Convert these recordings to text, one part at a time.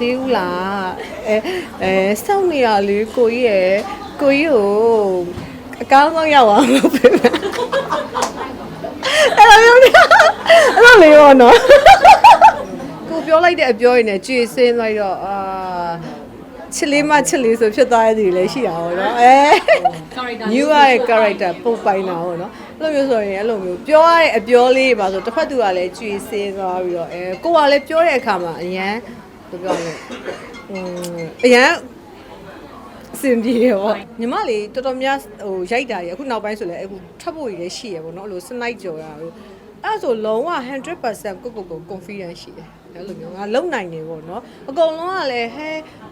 သေးဘူးလားအဲအဲစောင့်နေရလေကိုကြီးရယ်ကိုကြီးကိုအကောင်းဆုံးရောက်အောင်လုပ်ပေးမယ်အဲ့လိုမျိုးနေအဲ့လိုလေးရောနော်ကိုပြောလိုက်တဲ့အပြောရင်းနဲ့ကြွေစင်းလိုက်တော့အာချစ်လေးမချစ်လေးဆိုဖြစ်သွားတဲ့သူတွေလည်းရှိတာပေါ့နော်အဲ character new ရဲ့ character ပုံပိုင်တာပေါ့နော်အဲ့လိုမျိုးဆိုရင်အဲ့လိုမျိုးပြောရတဲ့အပြောလေးပါဆိုတစ်ဖက်သူကလည်းကြွေစင်းသွားပြီးတော့အဲကိုကလည်းပြောတဲ့အခါမှာအရန် ဘယ်ပြောလဲอืมအရန်အစင်ပြေရပေါ့ညီမလေးတော်တော်များဟိုရိုက်တာကြီးအခုနောက်ပိုင်းဆိုလည်းအခုထပ်ဖို့ရည်လည်းရှိရပေါ့နော်အဲ့လိုစနိုက်ကြော်ရလို့အဲ့ဒါဆိုလုံးဝ100%ကိုကိုကို confidence ရှိတယ်အဲ့လိုမျိုးငါလုံနိုင်နေပေါ့နော်အကုန်လုံးကလည်းဟဲ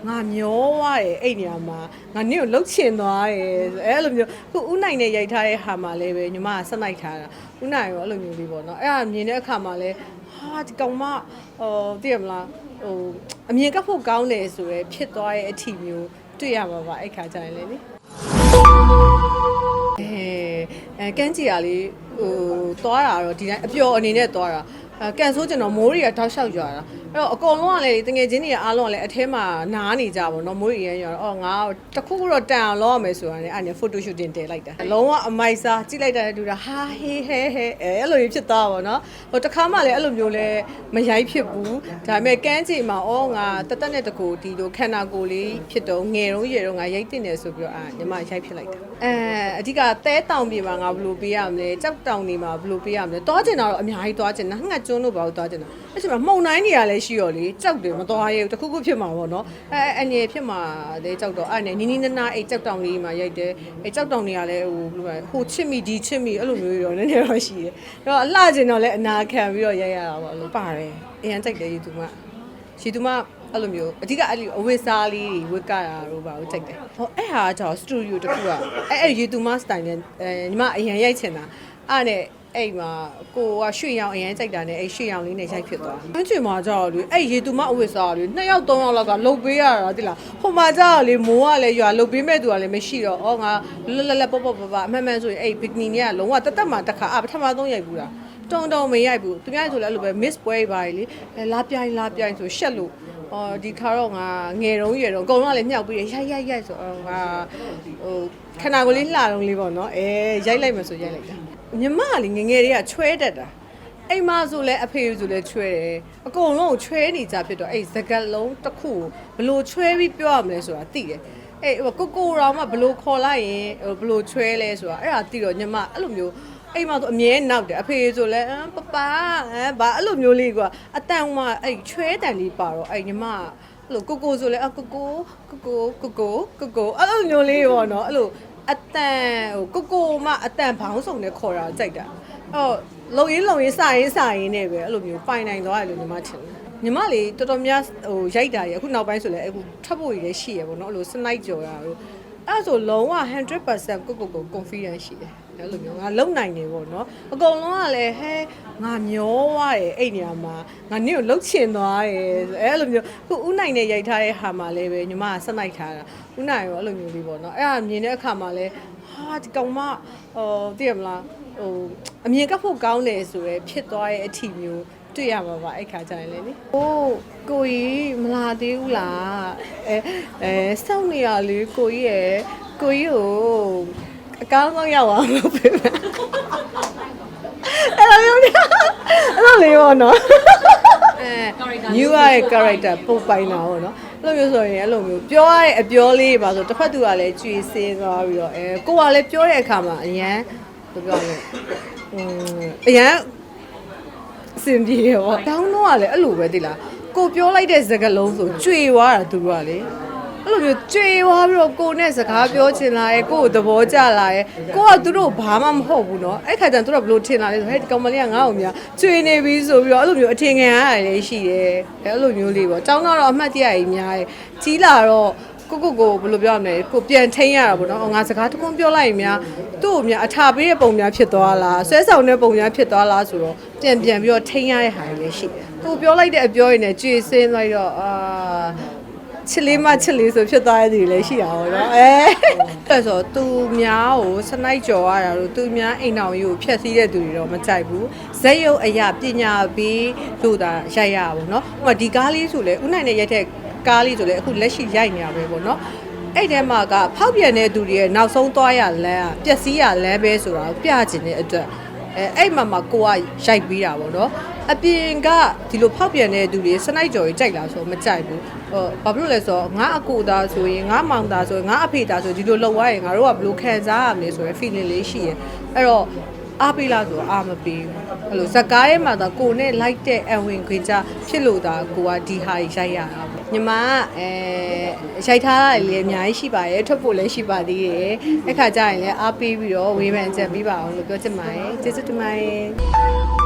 ငါမျောသွားတယ်အဲ့နေရာမှာငါနင့်ကိုလှုပ်ချင်သွားတယ်အဲ့လိုမျိုးခုဥနိုင်နဲ့ရိုက်ထားတဲ့ဟာမှာလည်းပဲညီမကစနိုက်ထားတာဥနိုင်ရောအဲ့လိုမျိုးလေးပေါ့နော်အဲ့ဒါမြင်တဲ့အခါမှာလည်းဟာဒီကောင်မဟိုသိရမလား ဟိုအမြင်ကပ်ဖို့ကောင်းတယ်ဆိုရယ်ဖြစ်သွားတဲ့အထီမျိုးတွေ့ရမှာပါအဲ့ခါကျရင်လေနိအဲအဲကန်းကြီးကလေ ဟိုသွားတာတော့ဒီတိုင်းအပျော်အနေနဲ့သွားတာအဲကန်ဆိုးကျွန်တော်မိုးရီကတောက်လျှောက်ကြွာတာအဲ့တော့အကုန်လုံးကလည်းတငယ်ချင်းတွေကအားလုံးကလည်းအထဲမှာနားနေကြပါတော့မိုးရီရမ်းကြွာတော့အော်ငါတခုခုတော့တန်အောင်လုပ်ရမယ်ဆိုတာနဲ့အဲ့နဲ့ဖိုတိုရှူတင်တည်လိုက်တာလုံးဝအမိုက်စားကြည့်လိုက်တာနဲ့တူတာဟာဟေးဟဲဟဲအဲအဲ့လိုမျိုးဖြစ်သွားပါတော့ဟိုတခါမှလည်းအဲ့လိုမျိုးလဲမရိုက်ဖြစ်ဘူးဒါပေမဲ့ကန်းကြီးမှာအော်ငါတသက်နဲ့တကူဒီလိုခန္ဓာကိုယ်လေးဖြစ်တော့ငယ်တော့ရေတော့ငါရိုက်တင်တယ်ဆိုပြီးတော့အာညီမရိုက်ဖြစ်လိုက်တာအဲအဓိကသဲတောင်ပြေမှာငါဘယ်လိုပေးရမလဲကြောက်တောင်နေမှာဘယ်လိုပေးရမလဲသွားကျင်တာတော့အများကြီးသွားကျင်တာငှက်ကျွန်းတို့ဘာလို့သွားကျင်တာအဲ့ချိန်မှာမှုန်တိုင်းနေရလဲရှိရောလေကြောက်တယ်မသွားရဲဘူးတခုခုဖြစ်မှာပေါ့နော်အဲအနေဖြစ်မှာလေကြောက်တော့အဲ့နဲ့နီနီနာနာအဲ့ကြောက်တောင်လေးမှာရိုက်တယ်အဲ့ကြောက်တောင်တွေကလည်းဟိုဘယ်လိုလဲဟိုချစ်မိဒီချစ်မိအဲ့လိုမျိုးတွေတော့နည်းနည်းတော့ရှိတယ်အဲ့တော့အလှကျင်တော့လဲအနာခံပြီးတော့ရိုက်ရတာပေါ့လို့ပါတယ်အရင်ကြိုက်တယ် YouTube ကရှီသူမအဲ့လိုမျိုးအဓိကအဲ့လိုအဝိစားလေးတွေဝစ်ကတာတို့ပါလို့ကြိုက်တယ်ဟောအဲ့ဟာကျတော့စတူဒီယိုတစ်ခုကအဲ့အဲ့ရေသူမစတိုင်နဲ့အဲညီမအရင်ရိုက်ချင်တာ အဲ့နဲ့အဲ့မှာကိုကရွှေရောင်အရင်ကြိုက်တာနဲ့အဲ့ရွှေရောင်လေးနဲ့ရိုက်ဖြစ်သွားတယ်။အချင်းမှာကျတော့လေအဲ့ရေသူမအဝိစားလေးနှစ်ယောက်သုံးယောက်လောက်ကလှုပ်ပေးရတာတိလားဟိုမှာကျတော့လေမိုးကလည်းရွာလှုပ်ပေးမဲ့သူကလည်းမရှိတော့ဩငါလက်လက်လက်ပေါ့ပေါ့ပေါ့ပေါ့အမှန်မှန်ဆိုရင်အဲ့ဘီကနီနဲ့ကလုံးဝတက်တက်မှာတစ်ခါအပထမဆုံးရိုက်ဘူးလားတုံတုံမရိုက်ဘူးသူများဆိုလည်းအဲ့လိုပဲ miss ပွဲပါလေအဲလာပြိုင်လာပြိုင်ဆိုရှက်လို့အော်ဒီခါတော့ငါငယ်တုန်းရွယ်တော့အကုန်လုံးကလည်းမြောက်ပြီးရရိုက်ရိုက်ရိုက်ဆိုတော့ငါဟိုခဏကိုလေးလှတုံးလေးပေါ့နော်အဲရိုက်လိုက်မှဆိုရိုက်လိုက်တာ ညီမကလေငယ်ငယ်တွေကချွဲတတ်တာအိမ်မဆိုလဲအဖေဆိုလဲချွဲတယ်အကုန်လုံးကိုချွဲနေကြဖြစ်တော့အဲ့စကက်လုံးတစ်ခုကိုဘလို့ချွဲပြီးပြောရမလဲဆိုတာသိတယ်အဲ့ဟိုကိုကိုတော်မှဘလို့ခေါ်လိုက်ရင်ဟိုဘလို့ချွဲလဲဆိုတာအဲ့ဒါသိတော့ညီမအဲ့လိုမျိုးအိမ်မှာဆိုအမြဲနောက်တယ်အဖေဆိုလဲအမ်ပပဟမ်ဘာအဲ့လိုမျိုးလေးကွာအတန်မှအဲ့ချွဲတန်လေးပါတော့အဲ့ညီမကအဲ့လိုကိုကိုဆိုလဲအကိုကိုကိုကိုကိုကိုကိုကိုအဲ့လိုမျိုးလေးပေါ့နော်အဲ့လို အတန်ဟိုကိုကိုမအတန်ဘောင်းဆောင်နဲ့ခေါ်တာကြိုက်တာအဲ့လုံရင်းလုံရင်းစရင်းစရင်းနဲ့ပဲအဲ့လိုမျိုးပိုင်နိုင်သွားတယ်လို့ညီမထင်တယ်ညီမလေးတော်တော်များဟိုရိုက်တာကြီးအခုနောက်ပိုင်းဆိုလဲအခုထပ်ဖို့ရည်လည်းရှိရပေါ့နော်အဲ့လိုစနိုက်ကြော်ရလို့အဲ့ဒါဆိုလုံးဝ100%ကိုကိုကို confidence ရှိတယ် အဲ့လိုမျိုးငါလုံနိုင်နေပေါ့နော်အကုန်လုံးကလည်းဟဲငါမျောသွားတယ်အဲ့နေရာမှာငါနင့်ကိုလှုပ်ချင်သွားတယ်အဲ့လိုမျိုးခုဥနိုင်နဲ့ရိုက်ထားတဲ့ဟာမှာလည်းပဲညီမကစနိုက်ထားတာဥနိုင်ရောအဲ့လိုမျိုးလေးပေါ့နော်အဲ့ဒါမြင်တဲ့အခါမှာလည်းဟာဒီကောင်မဟိုသိရမလားဟိုအမြင်ကပ်ဖို့ကောင်းတယ်ဆိုရယ်ဖြစ်သွားတဲ့အထီမျိုးတွေ့ရမှာပါအဲ့ခါကျရင်လေနိ။အိုးကိုကြီးမလာသေးဘူးလား။အဲအဲစောင့်နေရလေကိုကြီးရယ်ကိုကြီးကို အကောင်းဆုံးရောက်အောင်လုပ်ပေးမယ်။အဲ့လိုမျိုးအဲ့လိုလေးပေါ့နော်။အဲ new ရဲ့ character ပုံပိုင်တာပေါ့နော်။အဲ့လိုမျိုးဆိုရင်အဲ့လိုမျိုးပြောရတဲ့အပြောလေးပါဆိုတစ်ဖက်သူကလည်းကြွေစင်းသွားပြီးတော့အဲကိုကလည်းပြောတဲ့အခါမှာအရန်ဘယ်ပြောလဲ။อืมအရန်အစင်ပြေရောတောင်းတော့ကလည်းအဲ့လိုပဲတိလားကိုပြောလိုက်တဲ့စကားလုံးဆိုကြွေသွားတာသူကလေ အဲ့လိုမျိုးကြွေသွားပြီးတော့ကိုနဲ့စကားပြောချင်လာရဲ့ကိုကိုသဘောကျလာရဲ့ကိုကသူတို့ဘာမှမဟုတ်ဘူးเนาะအဲ့ခါကျရင်သူတို့ဘယ်လိုထင်လာလဲဆိုဟဲ့ဒီကောင်မလေးကငါ့ကိုများကြွေနေပြီဆိုပြီးတော့အဲ့လိုမျိုးအထင်ခံရတယ်လည်းရှိတယ်အဲ့လိုမျိုးလေးပေါ့ចောင်းတော့အမှတ်တရကြီးများတယ်ကြီးလာတော့ကိုကိုကိုဘယ်လိုပြောရမလဲကိုပြန်ထိန်းရတာပေါ့နော်အော်ငါစကားတခုပြောလိုက်ရင်များသူ့ကိုများအထာပေးတဲ့ပုံများဖြစ်သွားလားဆွဲဆောင်တဲ့ပုံများဖြစ်သွားလားဆိုတော့ပြန်ပြန်ပြီးတော့ထိန်းရတဲ့ဟာတွေလည်းရှိတယ်ကိုပြောလိုက်တဲ့အပြောရင်းနဲ့ကြွေစင်းလိုက်တော့အာ ချစ်လေးမချစ်လေးဆိုဖြစ်သွားတဲ့သူတွေလည်းရှိတာပေါ့နော်အဲအဲ့ဆိုသူများကိုစနိုက်ကြော်ရတာလို့သူများအိမ်တော်ကြီးကိုဖျက်ဆီးတဲ့သူတွေတော့မကြိုက်ဘူးဇက်ရုပ်အရာပညာပြီးလို့သာရိုက်ရပါဘောနော်ဟိုမှာဒီကားလေးဆိုလေဥနိုင်နဲ့ရိုက်တဲ့ကားလေးဆိုလေအခုလက်ရှိရိုက်နေရပဲပေါ့နော်အဲ့ထဲမှာကဖောက်ပြန်တဲ့သူတွေရဲ့နောက်ဆုံးသွားရလမ်းကပျက်စီးရလမ်းပဲဆိုတာကိုပြချင်တဲ့အတွက် အဲအဲ့မှာမှာကိုကရိုက်ပြီးတာပေါ့နော်အပြင်ကဒီလိုဖောက်ပြန်တဲ့သူတွေစနိုက်ကြော်ကြီးကြိုက်လားဆိုတော့မကြိုက်ဘူးဟိုဘာဖြစ်လို့လဲဆိုတော့ငါအကိုသားဆိုရင်ငါမောင်သားဆိုရင်ငါအဖေသားဆိုဒီလိုလှုပ်သွားရင်ငါတို့ကဘယ်လိုခံစားရမလဲဆိုရယ် feeling လေးရှိရယ်အဲ့တော့အားပေးလားဆိုတော့အားမပေးဘူးအဲ့လိုဇက်ကားထဲမှာတော့ကိုနဲ့လိုက်တဲ့အဝင်ခွေကြဖြစ်လို့ဒါကိုကဒီဟာကြီးရိုက်ရတာပေါ့ ညီမကအဲရိုက်ထားတာလည်းအများကြီးရှိပါရဲ့ထွက်ဖို့လည်းရှိပါသေးတယ်အဲ့ခါကျရင်လည်းအားပေးပြီးတော့ဝေးပန်ချက်ပြီးပါအောင်လို့ပြောချင်ပါတယ်ကျေးဇူးတင်ပါတယ်